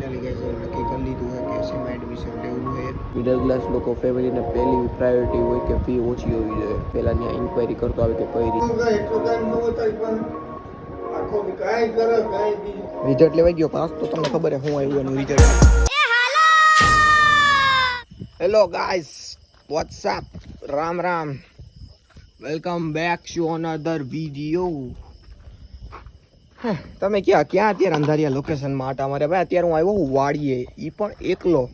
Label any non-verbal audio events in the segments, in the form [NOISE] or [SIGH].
Finally ગઈ છે નક્કી કરી લીધું હોય કે સેમ એડમિશન લેવું હોય મિડલ ક્લાસ લોકો ફેમિલીને પહેલી પ્રાયોરિટી હોય કે ફી ઓછી હોવી જોઈએ. પહેલા ત્યાં ઇન્ક્વાયરી કરતો આવે કે કઈ રીતે રિઝલ્ટ લેવાઈ ગયો પાસ તો તમને ખબર હું આવ્યું એનું result hello! Guys what's up Ram Ram. Welcome back to another video તમે ક્યાં ક્યાં અત્યારે અંધારિયા લોકેશનમાં આટા મારે ભાઈ, અત્યારે હું આવ્યો હું વાડીએ. એ પણ એકલો.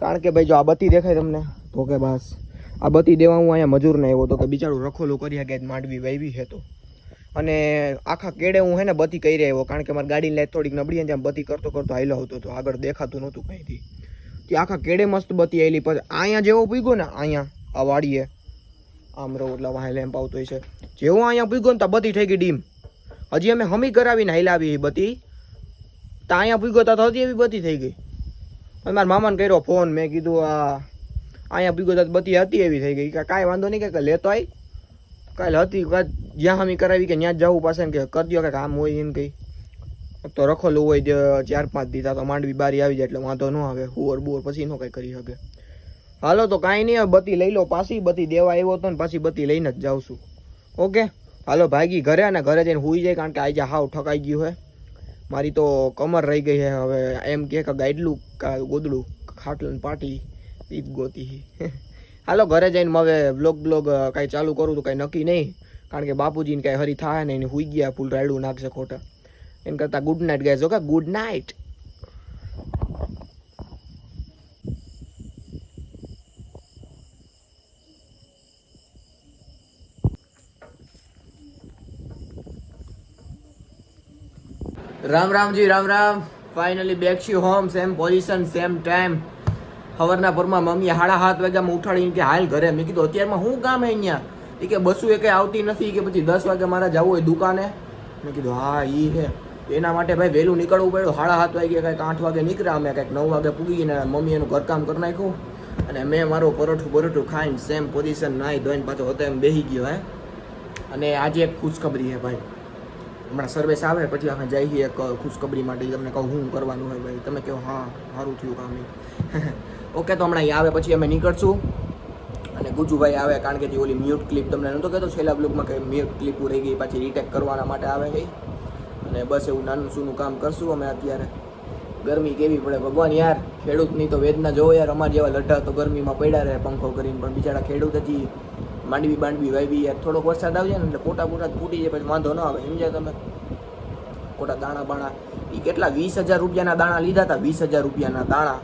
કારણ કે ભાઈ, જો આ બત્તી દેખાય તમને, તો કે બસ. આ બત્તી દેવા હું અહીંયા મજૂરને આવ્યો તો કે બિચારું રખોલું કરી શકે માંડવી વાવી છે તો. અને આખા કેડે હું હે ને બત્તી કરી રહ્યો કારણ કે મારી ગાડી લાઈટ થોડીક નબળી ત્યાં બત્તી કરતો કરતો આવેલો હતો હતો આગળ દેખાતું નહોતું કંઈથી તે આખા કેડે મસ્ત બત્તી આવેલી પછી અહીંયા જેવો પૂગ્યો ને, અહીંયા, આ વાડીએ. આમ રહો, એટલે વાહે લેમ્પ આવતો હોય છે. જેવો અહીંયા પૂગ્યો ને, ત્યાં બત્તી થઈ ગઈ ડીમ. હજી અમે હમી કરાવીને હાઈલાવી એ બત્તી ત્યાં અહીંયા ભૂગ્યો તા હજી એવી બત્તી થઈ ગઈ. મારા મામાને કર્યો ફોન, મેં કીધું, આ, અહીંયા ભૂગ્યો તા બત્તી હતી એવી થઈ ગઈ. કે, કાંઈ વાંધો નહીં કે લેતો આવી કાલે હતી જ્યાં હમી કરાવી કે ત્યાં જ જવું પાસે કે, કરી દો કે કામ હોય એમ કંઈ. તો રખોલું હોય ચાર પાંચ દીધા તો માંડવી બારી આવી જાય એટલે વાંધો ન આવે, હુવર બુવર પછી નો કંઈ કરી શકે. હાલો, તો કાંઈ નહીં બતી લઈ લો પાછી બત્તી દેવા આવ્યો હતો ને પાછી બત્તી લઈને જ જાઉં છું. ઓકે? હાલો ભાગી ઘરે અને ઘરે જઈને હોઈ જાય કારણ કે આજે હાવ ઠકાઈ ગયું હે. મારી તો કમર રહી ગઈ છે હવે એમ કે ગાઈડલું ગોદડું ખાટલું પાટી જ ગોતી [LAUGHS] હાલો ઘરે જઈને હવે બ્લોગ બ્લોગ કાંઈ ચાલુ કરું તો કાંઈ નક્કી નહીં. કારણ કે બાપુજીને કાંઈ હરી થાય ને એને હુઈ ગયા, ફૂલ રાયડું નાખશે ખોટા. એમ કરતાં ગુડ નાઇટ ગાય જો કે? Good night Ram Ramji Ram Ram. Finally back શી home same position same time સવારના પરમાં મમ્મી હાડા સાત વાગ્યામાં ઉઠાડીને કે હાલ ઘરે. મેં કીધું, અત્યારમાં શું કામ હે અહીંયા? એ કે, બસું એ કંઈ આવતી નથી. કે, પછી દસ વાગે મારે જવું હોય દુકાને. મેં કીધું, હા, ઈ હે. એના માટે ભાઈ વહેલું નીકળવું પડ્યું. હાડા હાથ વાગે કાંઈક આઠ વાગે નીકળ્યા અમે. કાંઈક નવ વાગે પૂગીને મમ્મી એનું ઘરકામ કરી નાખ્યું. અને મેં મારું પરોઠું પરોઠું ખાઈને સેમ પોઝિશન નાહી ધોઈને પાછો હતો એમ બેસી ગયો, હે. અને આજે એક ખુશખબરી છે ભાઈ. હમણાં સર્વિસ આવે, પછી આપણે જઈએ એક ખુશખબરી માટે તમને કહું શું કરવાનું હોય ભાઈ. તમે કહો, હા, સારું થયું કામ. ઓકે [LAUGHS] તો હમણાં આવે, પછી અમે નીકળશું. અને ગુજુભાઈ આવે, કારણ કે જે ઓલી મ્યુટ ક્લિપ તમને નહોતો કહેતો, છેલ્લા બ્લોગમાં કે મ્યુટ ક્લિપ રહી ગઈ, પાછી રીટેક કરવાના માટે આવે છે. અને બસ એવું નાનું સૂનું કામ કરશું અમે અત્યારે. ગરમી કેવી પડે ભગવાન યાર, ખેડૂતની તો વેદના જોવો યાર, અમારા જેવા લઢા તો ગરમીમાં પડ્યા રહે, પંખો કરીને, પણ બિચારા ખેડૂત હજી માંડવી બાંડવી વાવી, યાર થોડોક વરસાદ આવી જાય ને એટલે કોટા બોટા ફૂટી જાય, પછી વાંધો ન આવે. સમજ્યા તમે? ખોટા દાણા બાણા. એ કેટલા? વીસ હજાર રૂપિયાના દાણા લીધા હતા. વીસ હજાર રૂપિયાના દાણા.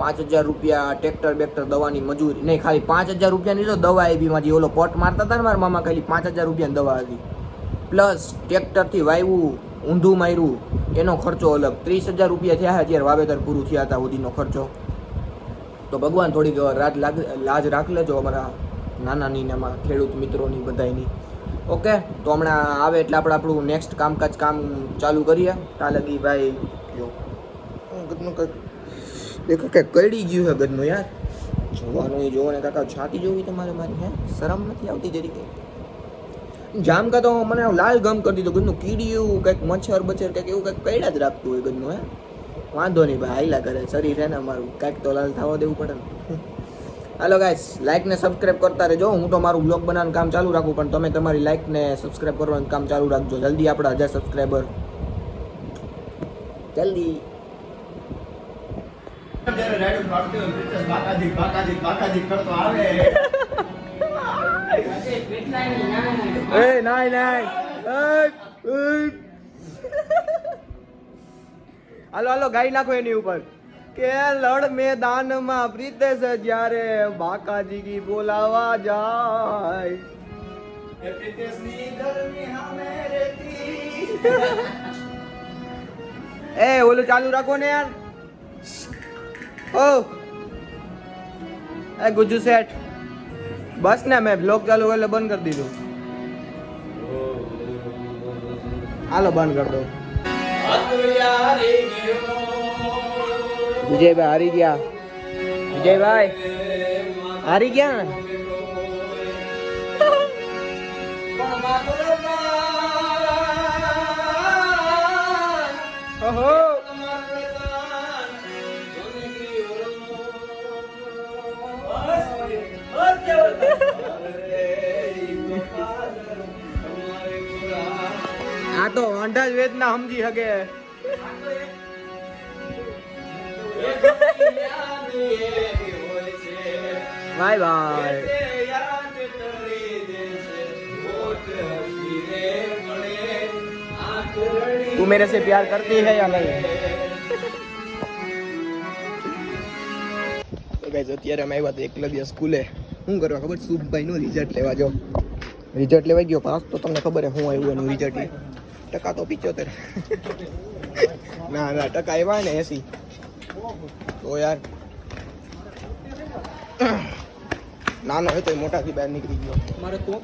પાંચ હજાર રૂપિયા ટ્રેક્ટર બેક્ટર દવાની મજૂરી. નહીં, ખાલી પાંચ હજાર રૂપિયાની તો દવા આવી મારી ઓલો પોટ મારતા હતા ને મારા મામા, ખાલી પાંચ હજાર રૂપિયાની દવા હતી. પ્લસ ટ્રેક્ટરથી વાવ્યું ઊંધું માર્યું. એનો ખર્ચો અલગ. ત્રીસ હજાર રૂપિયા થયા અત્યારે વાવેતર પૂરું થયા હતા સુધીનો ખર્ચો. તો ભગવાન થોડીક રાત લાજ રાખ લેજો અમારા નાનાની ને એમાં ખેડૂત મિત્રોની બધાયની. ઓકે, તો હમણાં આવે એટલે આપણે આપણું નેક્સ્ટ કામકાજ કામ ચાલુ કરીએ. ત્યાં ભાઈ જો ગદનું કંઈક દેખો કે કડી ગયું છે ગદનું યાર. જોવાનું એ જોવો ને કાકા, છાતી જોવી તમારે મારી, હે? શરમ નથી આવતી જરી જામ કા તો મને લાલ ગમ કરી દીધું ગદનું કીડિયું, કંઈક મચ્છર બચ્છર, કંઈક એવું કંઈક કઈડા જ રાખતું હોય ગદનું હે? વાંધો નહીં ભાઈ હાઈલા કરે. શરીર હે ને અમારું, કાંઈક તો લાલ થવા દેવું પડે ને. હાલો ગાઈસ લાઇક ને સબસ્ક્રાઇબ કરતા રહેજો. હું તો મારું બ્લોગ બનાવવાનું કામ ચાલુ રાખું પણ તમે તમારી લાઇક ને સબસ્ક્રાઇબ કરવાનું કામ ચાલુ રાખજો. જલ્દી આપણા હજાર સબસ્ક્રાઈબર જલ્દી. [LAUGHS] એ નાય નાય. [LAUGHS] હાલો હાલો ગાઈ નાખો એની ઉપર. કે લડ મેદાનમાં પ્રીતેશ જ્યારે બાકાજી કી બોલાવા જાય. [LAUGHS] એ ઓલું ચાલુ રાખો ને યાર. ઓ. એ ગુજુ સેઠ બસ ને મેં બ્લોગ ચાલુ એટલે બંધ કરી દીધું. હાલો બંધ કરી દો विजय भाई हारी गया। विजय भाई हारी गया? आ हाँ तो वेदना समझी हगे બાય બાય તું મેરે से प्यार करती है या नहीं તો ગાઈઝ અત્યારે અમે આવ્યા હતા એકલવ્ય સ્કૂલે શું કરવા ખબર સુખભાઈ નું રિઝલ્ટ લેવા જો રિઝલ્ટ લેવા ગયો પાસ તો તમને ખબર હે હું આવ્યું એનું રિઝલ્ટ ટકા તો પિચોતેર ના ના ટકા આવ્યા ને એસી તો યાર નાનો હતો એ મોટાથી બહાર નીકળી ગયો. મારે તો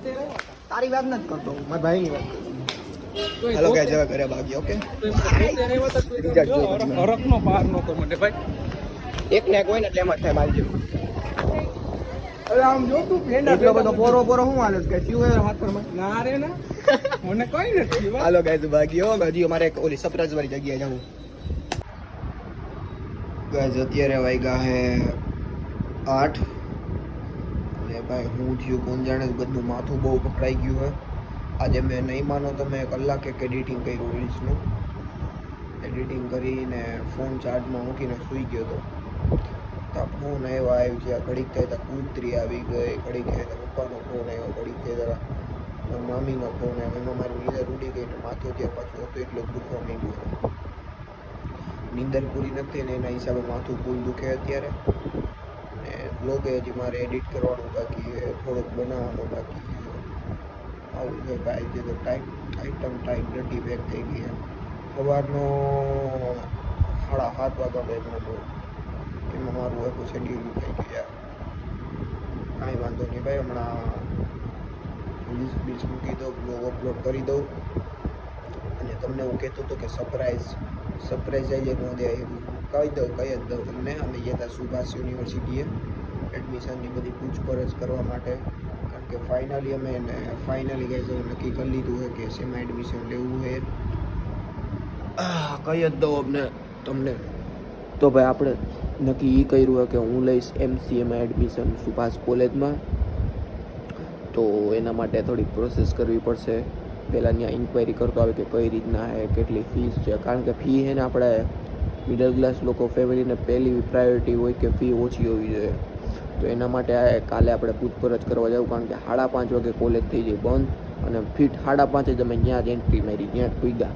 તારી વાત નથી કરતો હું મારા ભાઈની વાત કરું. હાલો ગાઈઝ હવે ઘરે ભાગી ઓકે. હરખનો પાર નહોતો મને ભાઈ. એક ને એક હોય ને એટલે એમ જ થાય મારી જેવું. હવે આમ જો તું એટલો બધો પોરો પોરો હું હાલે કે થયું હોય હાથમાં? ના રે ના. મને કઈ નથી હાલો ગાઈઝ ભાગ્યો હજી અમારે એક ઓલી સરપ્રાઈઝ વાળી જગ્યાએ જવું. ગાઈઝ અત્યારે વાગ્યા હે આઠ. અને ભાઈ, હું થયું કોણ જાણે, બધું માથું બહુ પકડાઈ ગયું હે. આજે મેં નહીં માનો તો મેં કલાક એક એડિટિંગ કર્યું રીલ્સનું. એડિટિંગ કરીને ફોન ચાર્જમાં મૂકીને સૂઈ ગયો હતો તો ફોન આવ્યો આવ્યો છે ઘડીક થાય તો કૂતરી આવી ગઈ, ઘડીક થાય તો પપ્પાનો ફોન આવ્યો, ઘડીક થાય તો મારી મામીનો ફોન આવ્યો. એમાં મારી નીંદર ઉડી ગઈ ને માથું ત્યાં પાછું હતું, એટલું દુખવા માંડ્યું નીંદર પૂરી નથી ને એના હિસાબે માથું ફૂલ દુખે અત્યારે. ને બ્લોગે હજી મારે એડિટ કરવાનું બાકી છે, થોડુંક બનાવવાનું બાકી છે. આવું છે ભાઈ જે તો ટાઈમ આઈટમ ટાઈમ ડટી બેક થઈ ગઈ સવારનો સાડા સાત વાગ્યાનો એક એમાં મારું આખું શેડ્યુલ થઈ ગયું યાર. કાંઈ વાંધો નહીં ભાઈ, હમણાં રીલ્સ બીલ્સ મૂકી દઉં બ્લોગ અપલોડ કરી દઉં. અને તમને હું કહેતો હતો કે સરપ્રાઈઝ સરપ્રાઈઝ આવી જાય દે એવું કહી દઉં, કહી જ દઉં તમને અમે ગયા હતા સુભાષ યુનિવર્સિટીએ એડમિશનની બધી પૂછપરછ કરવા માટે. કારણ કે ફાઇનલી અમે એને ફાઇનલી ગઈ નક્કી કરી લીધું છે કે શેમાં એડમિશન લેવું છે. કહી જ દઉં અમને, તમને. તો ભાઈ આપણે નક્કી એ કર્યું હોય કે હું લઈશ એમસીએમાં એડમિશન સુભાષ કોલેજમાં તો એના માટે થોડીક પ્રોસેસ કરવી પડશે. પહેલાં ત્યાં ઇન્ક્વાયરી કરતો આવે કે કઈ રીતના છે કેટલી ફીસ છે? કારણ કે ફી છે ને આપણે મિડલ ક્લાસ લોકો ફેમિલીને પહેલી પ્રાયોરિટી હોય કે ફી ઓછી હોવી જોઈએ. તો એના માટે કાલે આપણે પૂછપરછ કરવા જવું, કારણ કે સાડા પાંચ વાગે કોલેજ થઈ જાય બંધ અને ફીટ સાડા પાંચે જ અમે ત્યાં જ એન્ટ્રી મારી, ત્યાં જ પૂગ્યા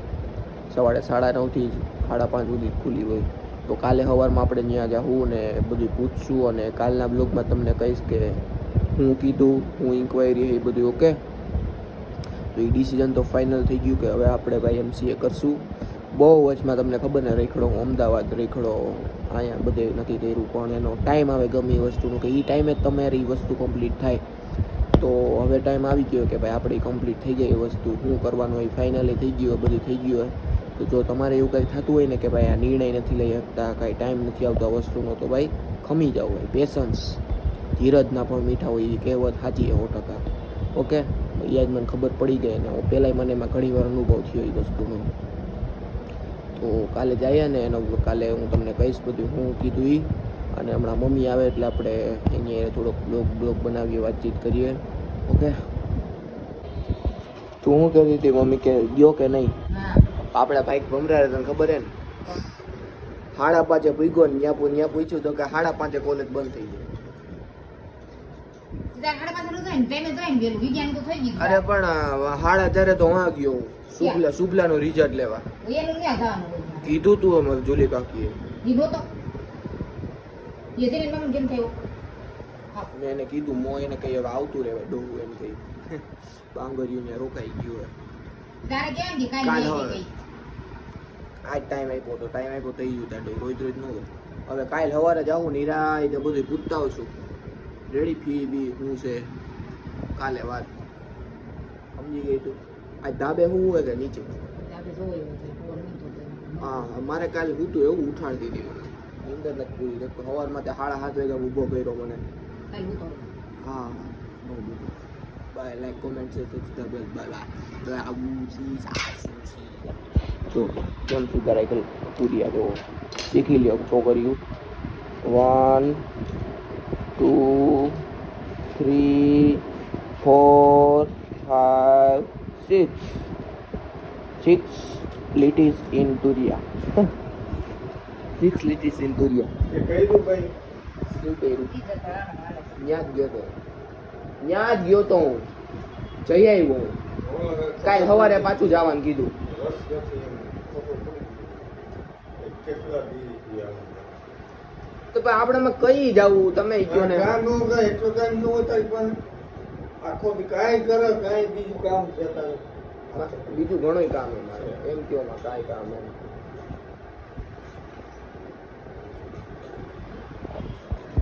સવારે સાડા નવથી જ સાડા પાંચ સુધી ખુલ્લી હોય. તો કાલે સવારમાં આપણે ત્યાં જાઉં ને બધું પૂછશું અને કાલના બ્લોગમાં તમને કહીશ કે હું કીધું, હું ઇન્ક્વાયરી એ બધું ઓકે તો એ ડિસિઝન તો ફાઇનલ થઈ ગયું કે હવે આપણે ભાઈ એમસીએ કરશું. બહુ વચમાં તમને ખબર ને, રેખડો, અમદાવાદ રેખડો, અહીંયા બધે નથી કર્યું. પણ એનો ટાઈમ આવે ગમે એ વસ્તુનો, કે એ ટાઈમે તમારી વસ્તુ કમ્પ્લીટ થાય. તો હવે ટાઈમ આવી ગયો કે ભાઈ આપણી કમ્પ્લીટ થઈ જાય એ વસ્તુ. શું કરવાનું હોય ફાઇનલી થઈ ગયું હોય, બધું થઈ ગયું હોય. તો જો તમારે એવું કંઈ થતું હોય ને કે ભાઈ આ નિર્ણય નથી લઈ શકતા, કાંઈ ટાઈમ નથી આવતો વસ્તુનો, તો ભાઈ ખમી જાવ ભાઈ. પેશન્સ ધીરજના પણ મીઠા હોય એ કહેવત સાચી એ સો ટકા. ઓકે એ આજ મને ખબર પડી ગઈ અને પહેલાંય મને એમાં ઘણી વાર અનુભવ થયો એ વસ્તુનો. તો કાલે જઈએ ને એનો કાલે હું તમને કહીશ બધું હું કીધું એ અને હમણાં મમ્મી આવે એટલે આપણે એની થોડોક બ્લોગ બ્લોગ બનાવીએ વાતચીત કરીએ. ઓકે? તું શું કહેતી હતી મમ્મી કે ગયો કે નહીં? આપણા ભાઈ ભમરા તને ખબર હે ને? સાડા પાંચે પૂગ્યો ને ત્યાં ત્યાં પૂછ્યું તો કે સાડા પાંચે કોલેજ બંધ થઈ ગઈ સીધા સાડા પાંચ વાગે જાય ને time એ જાય ને વહેલું. વિજ્ઞાન તો થઈ ગયું. અરે પણ હાડા હજારે તો વાં ગયો. હું શુભલા નું રિઝલ્ટ લેવા. કીધું તું અમારે જુલી કાકીએ. મેં એને કીધું મો એને કઈ હવે આવતું રહેવાય ડોહું એમ કઈ. [LAUGHS] બાંગરિયું ને રોકાઈ ગયું હવે. આજ ટાઈમ આપ્યો તો ટાઈમ આપ્યો થઈ ગયું ત્યાં રોજ રોજ ન હવે કાલ સવારે જાઉં નિરાય બધું પૂછતા છું રેડી ફી બી શું છે કાલે વાત. સમજી ગઈ તું. આ ધાબે શું હોય કે નીચે. હા મારે કાલે હું તો એવું ઉઠાણ દીધી મને. નીંદર નથી પૂરી સવારમાં તે સાડા સાત વાગ્યા ઊભો કર્યો મને. હા બાય લાઈક કોમેન્ટ છે સિક્સ બાય બાય આવું તો કેમ સુધારાય કરી પૂરી આ જો. શીખી લ્યો છોકરીઓ. One two three four five six six લીટીસ in તુરિયા સિક્સ લીટીસ ઇન તુરિયા શું કર્યું. ત્યાં જ ગયો તો. ત્યાં જ ગયો તો હું. જઈ આવ્યો હું. સવારે પાછું જવાનું કીધું. કેટલા તો પણ આપણે કઈ જવું? તમે કહો ને? એટલો ટાઈમ ન હોય પણ આખો કાંઈ કરે કાંઈ બીજું કામ છે બીજું ઘણું કામ એમ કયો કાંઈ કામ એમ.